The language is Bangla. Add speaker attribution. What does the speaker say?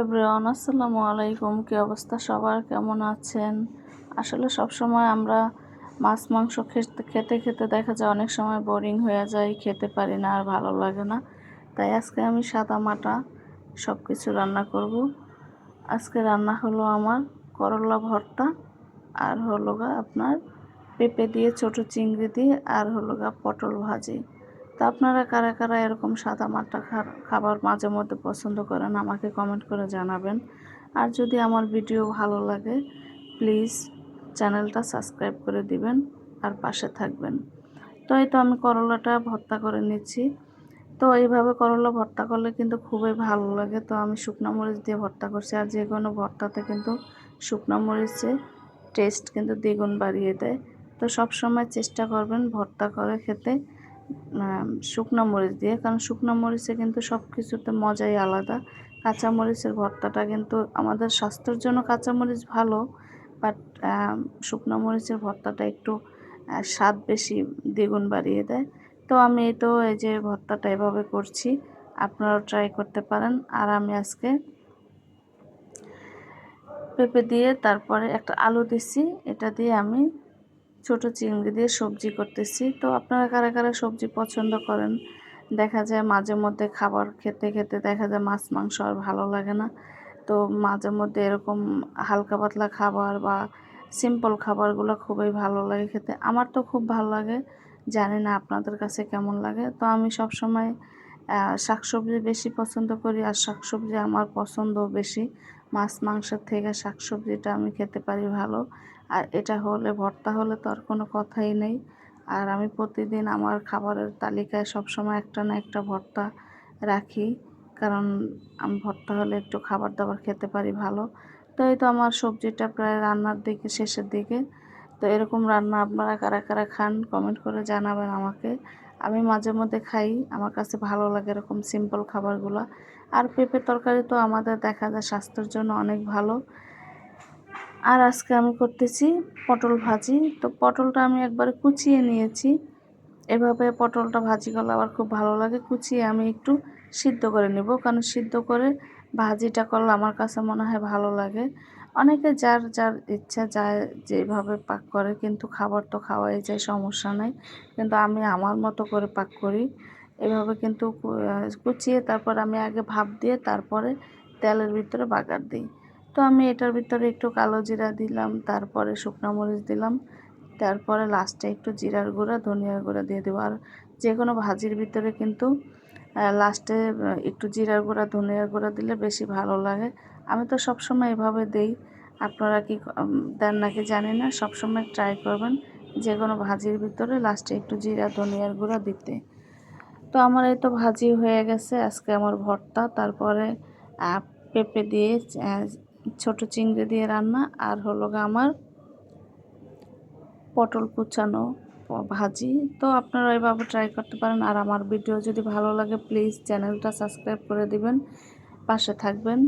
Speaker 1: এভরিওয়ান, আসসালামু আলাইকুম। কি অবস্থা? সবার কেমন আছেন? আসলে সব সময় আমরা মাছ, মাংস খেতে খেতে দেখা যায় অনেক সময় বোরিং হয়ে যায় খেতে পারি না আর ভালো লাগে না। তাই আজকে আমি সাদা মাটা সব কিছু রান্না করব। আজকে রান্না হলো আমার করলা ভর্তা আর হলো আপনার পেঁপে দিয়ে ছোট চিংড়ি দিয়ে আর হলো পটল ভাজি। তা আপনারা কারা কারা এরকম সাদা মাটা খাবার মাঝে মধ্যে পছন্দ করেন, আমাকে কমেন্ট করে জানাবেন। আর যদি আমার ভিডিও ভালো লাগে প্লিজ চ্যানেলটা সাবস্ক্রাইব করে দিবেন আর পাশে থাকবেন। তো এই তো আমি করলাটা ভর্তা করে নিচ্ছি। তো এইভাবে করলা ভর্তা করলে কিন্তু খুবই ভালো লাগে। তো আমি শুকনো মরিচ দিয়ে ভর্তা করছি আর যে কোনো ভর্তাতে কিন্তু শুকনো মরিচে টেস্ট কিন্তু দ্বিগুণ বাড়িয়ে দেয়। তো সব সময় চেষ্টা করবেন ভর্তা করে খেতে। শুকনো মরিচ দিয়ে, কারণ শুকনো মরিচে কিন্তু সব কিছুতে মজাই আলাদা। কাঁচা মরিচের ভর্তাটা কিন্তু আমাদের স্বাস্থ্যের জন্য কাঁচা মরিচ ভালো বাট শুকনো মরিচের ভর্তাটা একটু স্বাদ বেশি দ্বিগুণ বাড়িয়ে দেয়। তো আমি তো এই যে ভর্তাটা এভাবে করছি, আপনারাও ট্রাই করতে পারেন। আর আমি আজকে পেঁপে দিয়ে তারপরে একটা আলু দিছি, এটা দিয়ে আমি ছোট চিংড়ি দিয়ে সবজি করতেছি। তো আপনারা কারা কারা সবজি পছন্দ করেন? দেখা যায় মাঝে মধ্যে খাবার খেতে খেতে দেখা যায় মাছ, মাংস আর ভালো লাগে না। তো মাঝে মধ্যে এরকম হালকা পাতলা খাবার বা সিম্পল খাবারগুলো খুবই ভালো লাগে খেতে। আমার তো খুব ভালো লাগে। জানি না আপনাদের কাছে কেমন লাগে। তো আমি সব সময় শাকসবজি বেশি পছন্দ করি আর শাকসবজি আমার পছন্দ বেশি। মাছ মাংসের থেকে শাকসবজিটা আমি খেতে পারি ভালো। আর এটা হলে, ভর্তা হলে তো আর কোনো কথাই নেই। আর আমি প্রতিদিন আমার খাবারের তালিকায় সবসময় একটা না একটা ভর্তা রাখি। কারণ আমি ভর্তা হলে একটু খাবার দাবার খেতে পারি ভালো। তাই তো আমার সবজিটা প্রায় রান্নার দিকে, শেষের দিকে তো এরকম রান্না আপনারা কারা কারা খান কমেন্ট করে জানাবেন আমাকে। আমি মাঝে মধ্যে খাই, আমার কাছে ভালো লাগে এরকম সিম্পল খাবারগুলো। আর পেঁপে তরকারি তো আমাদের দেখা যায় স্বাস্থ্যের জন্য অনেক ভালো। আর আজকে আমি করতেছি পটল ভাজি। তো পটলটা আমি একবারে কুচিয়ে নিয়েছি। এভাবে পটলটা ভাজি করলে আবার খুব ভালো লাগে। কুচিয়ে আমি একটু সিদ্ধ করে নেব। কারণ সিদ্ধ করে ভাজিটা করলে আমার কাছে মনে হয় ভালো লাগে। অনেকে যার যার ইচ্ছা যায় যেভাবে পাক করে, কিন্তু খাবার তো খাওয়াই যায়, সমস্যা নাই। কিন্তু আমি আমার মতো করে পাক করি। এভাবে কিন্তু কুচিয়ে তারপর আমি আগে ভাপ দিয়ে তারপরে তেলের ভিতরে বাগার দিই। তো আমি এটার ভিতরে একটু কালো জিরা দিলাম, তারপরে শুকনো মরিচ দিলাম, তারপরে লাস্টে একটু জিরার গুঁড়া, ধনিয়ার গুঁড়া দিয়ে দেবো। আর যে কোনো ভাজির ভিতরে কিন্তু লাস্টে একটু জিরার গুঁড়া, ধনিয়ার গুঁড়া দিলে বেশি ভালো লাগে। আমি তো সবসময় এভাবে দেই। আপনারা কি দেন নাকি জানি না। সবসময় ট্রাই করবেন যে কোনো ভাজির ভিতরে। লাস্টে একটু জিরা, ধনিয়ার গুঁড়া দিতে। তো আমার এই তো ভাজি হয়ে গেছে। আজকে আমার ভর্তা। তারপরে পেঁপে দিয়ে ছোট চিংড়ি দিয়ে রান্না। আর হলো আমার পটল কুচানো ভাজি। তো আপনারা এভাবে ট্রাই করতে পারেন। আর আমার ভিডিও যদি ভালো লাগে প্লিজ চ্যানেলটা সাবস্ক্রাইব করে দিবেন। পাশে থাকবেন।